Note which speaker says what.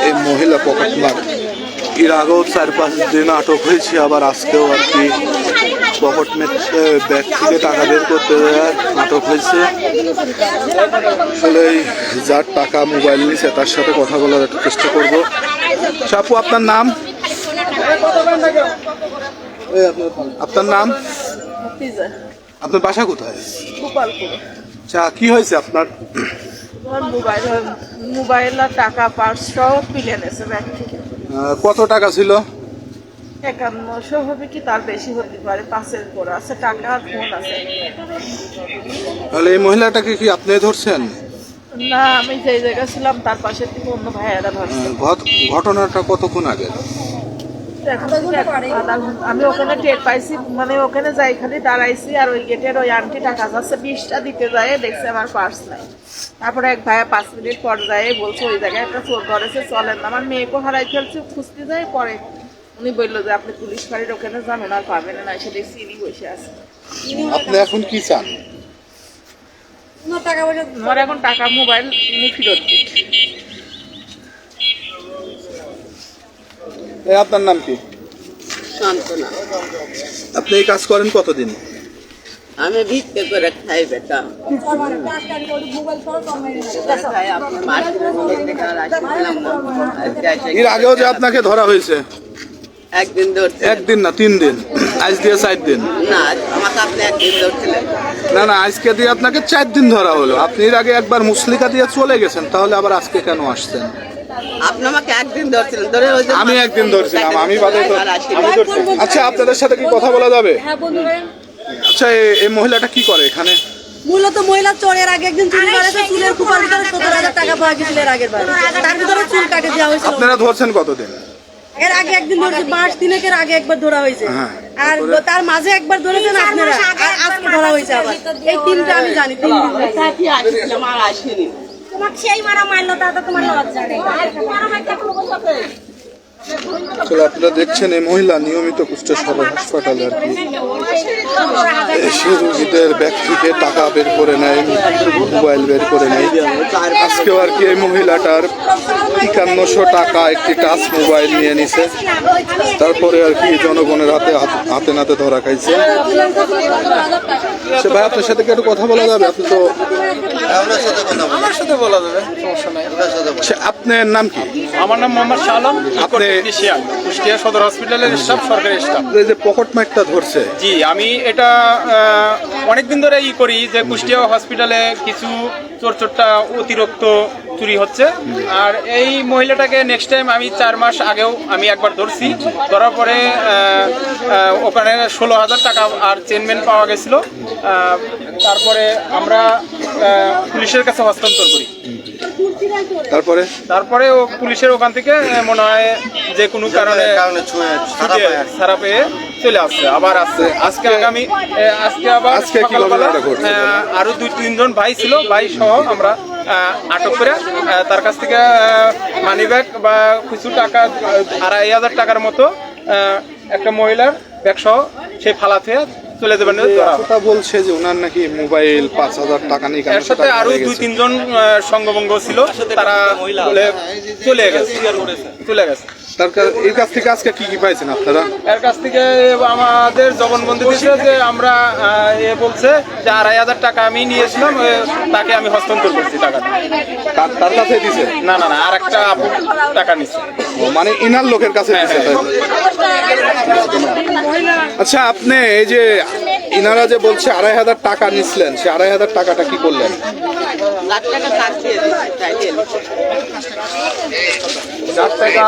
Speaker 1: এই মহিলা পকেট পকেটমার এর আগেও চার পাঁচ দিন আটক হয়েছে আবার আজকেও আর কি পকেট ব্যাগ থেকে টাকা বের করতে আটক হয়েছে। আসলে যার টাকা মোবাইল নিয়েছে তার সাথে কথা বলার একটা চেষ্টা করব। আপু আপনার নাম? আপনার- নাম? আপনার বাসা কোথায়? আচ্ছা কি হয়েছে আপনার?
Speaker 2: আমার মোবাইল মোবাইল আর টাকা পার্স সব তুলে নেছে ব্যাগ থেকে।
Speaker 1: কত টাকা ছিল?
Speaker 2: একান্নশো হবে কি তার বেশি হতে পারে পাঁচের পর আছে টাকা আর ফোন আছে।
Speaker 1: তাহলে এই মহিলাটাকে কি আপনি ধরছেন?
Speaker 2: না আমি যে জায়গায় ছিলাম তার পাশে থেকে অন্য ভাইয়েরা ধরছে।
Speaker 1: ঘটনাটা কতক্ষণ আগে?
Speaker 2: আমি ওখানে টের পাইছি মানে ওখানে যাই খালি দাঁড়াইছি আর ওই গেটের ওই আন্টি টাকা যাচ্ছে বিশটা দিতে যায় দেখছে আমার পার্স নাই। তারপরে এক ভাইয়া পাঁচ মিনিট পর যায় বলছে ওই জায়গায় একটা চোর ধরেছে চলেন না। আমার মেয়েকেও হারাই ফেলছে খুঁজতে যায় পরে উনি বলল যে আপনি পুলিশ ফাঁড়ির ওখানে যান ওনার পাবেন না দেখছি ইনি বসে আছে।
Speaker 1: আপনি এখন কি চান?
Speaker 2: আমার এখন টাকা মোবাইল উনি ফেরত দিন
Speaker 1: আপনার নাম কি?
Speaker 3: সান্ত্বনা
Speaker 1: আপনি এই কাজ করেন কতদিন?
Speaker 3: আমি ভিক্ষে করে খাই বেটা।
Speaker 1: এর আগেও যে আপনাকে ধরা হয়েছে?
Speaker 3: একদিন ধরছে
Speaker 1: একদিন না তিন দিন। আজ দিয়ে চার দিন।
Speaker 3: না আমাকে আপনি একদিন ধরছিলেন।
Speaker 1: না না আজকে দিয়ে আপনাকে চার দিন ধরা হলো। আপনি এর আগে একবার মুসলিকা দিয়ে চলে গেছেন তাহলে আবার আজকে কেন আসছেন?
Speaker 3: আপনি আমাকে একদিন ধরছিলেন ধরে ওই যে
Speaker 1: আমি একদিন ধরছিলাম আমি বাদে তো- আমি ধরছি। আচ্ছা আপনাদের সাথে কি কথা বলা যাবে?
Speaker 4: হ্যাঁ বন্ধুরা
Speaker 1: আচ্ছা এ- এই মহিলাটা কি করে এখানে?
Speaker 4: মূলত মহিলা চোরের আগে একদিন চুরি করেছে চুলের কুপার ভিতরে সত্তর হাজার টাকা পাওয়া গেছিল এর আগের বার। তার ভিতরে চুল কাটে দেওয়া হয়েছিল।
Speaker 1: আপনারা ধরছেন কতদিন?
Speaker 4: এর আগে একদিন ধরেছে মাস তিনেকের আগে একবার ধরা হয়েছে।
Speaker 1: হ্যাঁ।
Speaker 4: আর তার মাঝে একবার ধরেছেন আপনারা। আর আজকে ধরা হয়েছে আবার। এই তিনটা আমি জানি তিন দিন ধরে।
Speaker 3: আসছিলাম আর আসেনি।
Speaker 5: তোমাকে সেই মারা মারলো দাদা তোমার লজ্জা নেই।
Speaker 1: আসলে আপনারা দেখছেন এই মহিলা নিয়মিত কুষ্ঠ সদর হাসপাতালে আর কি। এসে রোগীদের ব্যাগ থেকে টাকা বের করে নেয় মোবাইল বের করে নেয়। আজকেও আর কি এই মহিলাটার একান্নশো টাকা একটি টাচ মোবাইল নিয়ে নিছে। তারপরে আর কি জনগণের হাতে হাত- হাতে নাতে ধরা খাইছে। সে ভাই আপনার সাথে কি একটু কথা বলা যাবে? আপনি তো
Speaker 6: আমার সাথে বলা যাবে সমস্যা নাই।
Speaker 1: সে- আপনার নাম কি?
Speaker 6: আমার নাম মোহাম্মদ শাহ
Speaker 1: আপনি-
Speaker 6: কুষ্টিয়া সদর হসপিটালের স্টাফ সরকারি স্টাফ
Speaker 1: এই যে পকেট মাইকটা ধরছে।
Speaker 6: জি আমি এটা অনেকদিন ধরে ই করি যে কুষ্টিয়া হসপিটালে কিছু চোর চোরটা অতিরিক্ত চুরি হচ্ছে। আর এই মহিলাটাকে নেক্সট টাইম আমি চার মাস আগেও আমি একবার ধরছি। ধরার পরে ওখানে ষোলো হাজার টাকা আর চেনমেন পাওয়া গেছিল। তারপরে আমরা পুলিশের কাছে হস্তান্তর করি।
Speaker 1: তারপরে?
Speaker 6: তারপরে ও পুলিশের ওখান থেকে মনে হয় যে কোনো কারণে ছাড়া পেয়ে চলে আসছে আবার আসছে। আজকে আগামী আজকে আবার
Speaker 1: আজকে
Speaker 6: আরও দুই তিনজন ভাই ছিল ভাই সহ আমরা আটক করে তার কাছ থেকে মানি ব্যাগ বা কিছু টাকা আড়াই হাজার টাকার মতো আহ, একটা মহিলার ব্যাগ সহ সে ফালাতে চলে যাবেন হয়।
Speaker 1: কথা বলছে যে ওনার নাকি মোবাইল পাঁচ হাজার টাকা নিয়ে
Speaker 6: এর সাথে আরও দুই তিনজন আহ, সঙ্গভঙ্গ ছিল তারা বলে চলে গেছে। চলে গেছে।
Speaker 1: তার এর কাছ থেকে আজকে কি কি পাইছেন আপনারা?
Speaker 6: এর কাছ থেকে আমাদের জবানবন্দি দিচ্ছে যে আমরা এ বলছে যে আড়াই হাজার টাকা আমি নিয়েছিলাম তাকে আমি হস্তান্তর করছি
Speaker 1: তার- কাছে দিছে?
Speaker 6: না না না আর একটা টাকা নিচ্ছে
Speaker 1: মানে ইনার লোকের কাছে
Speaker 6: হ্যাঁ,
Speaker 1: আচ্ছা আপনি এই যে ইনারা যে বলছে আড়াই হাজার টাকা নিছিলেন সে আড়াই হাজার টাকাটা কি করলেন?
Speaker 3: টাকা